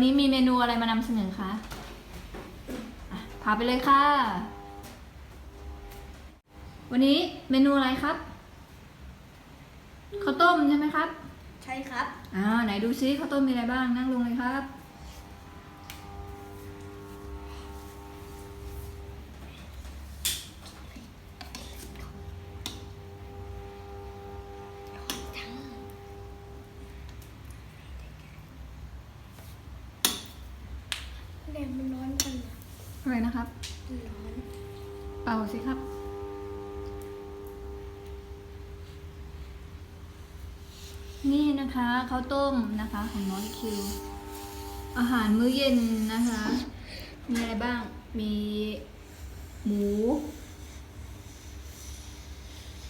วันนี้มีเมนูอะไรมานำเสนอคะอะพาไปเลยค่ะ วันนี้เมนูอะไรครับ ข้าวต้มใช่ไหมครับ ใช่ครับ อ่าไหนดูซิข้าวต้มมีอะไรบ้างนั่งลงเลยครับ แดดมันร้อนจังอะอะไรนะครับ มันร้อนเป่าสิครับ นี่นะคะข้าวต้มนะคะของน้องคิว อาหารมื้อเย็นนะคะ มีอะไรบ้าง มีหมู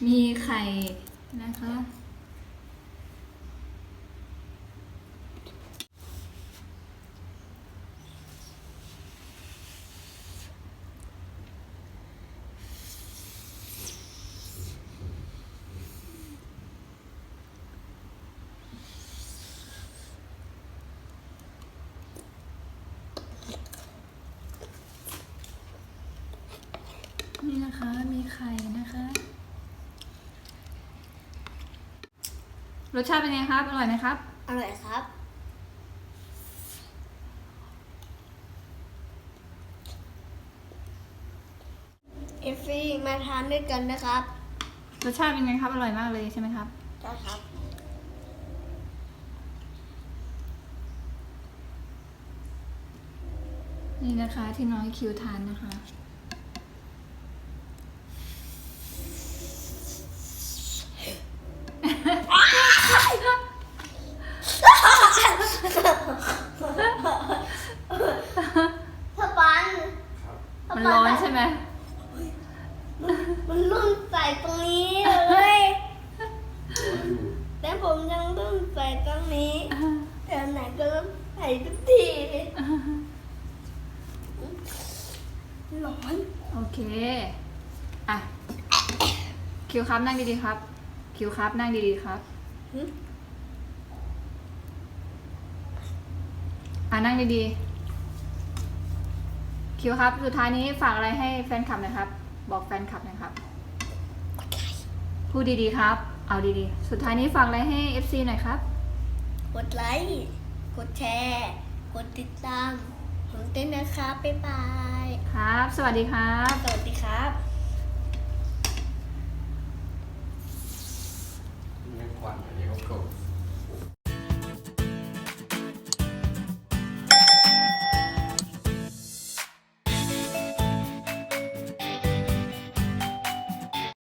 มีไข่นะคะ นี่นะคะ มีไข่นะคะ รสชาติเป็นไงครับ อร่อยไหมครับ อร่อยครับ เอฟฟี่มาทานด้วยกันนะครับ รสชาติเป็นไงครับ อร่อยมากเลยใช่ไหมครับ ใช่ครับ นี่นะคะที่น้องคิวทานนะคะ ถ้าปัน มันร้อนใช่ไหม มันรุ่นใส่ตรงนี้เลยแต่ผมยังรุ่นใส่ตรงนี้แต่ไหนก็ต้องใส่ทุกทีร้อนโอเค อะ คิวครับนั่งดีๆครับ คิวครับนั่งดีๆครับหึอะนั่งดีๆ คิวครับสุดท้ายนี้ฝากอะไรให้แฟนคลับหน่อยครับ บอกแฟนคลับหน่อยครับพูดดีๆครับ เอาดีๆ สุดท้ายนี้ฝากอะไรให้ FC หน่อยครับ กดไลค์ กดแชร์ กดติดตามผมเต้นนะครับ บ๊ายบาย ครับ สวัสดีครับ สวัสดีครับ ไม่ควันเดี๋ยวก็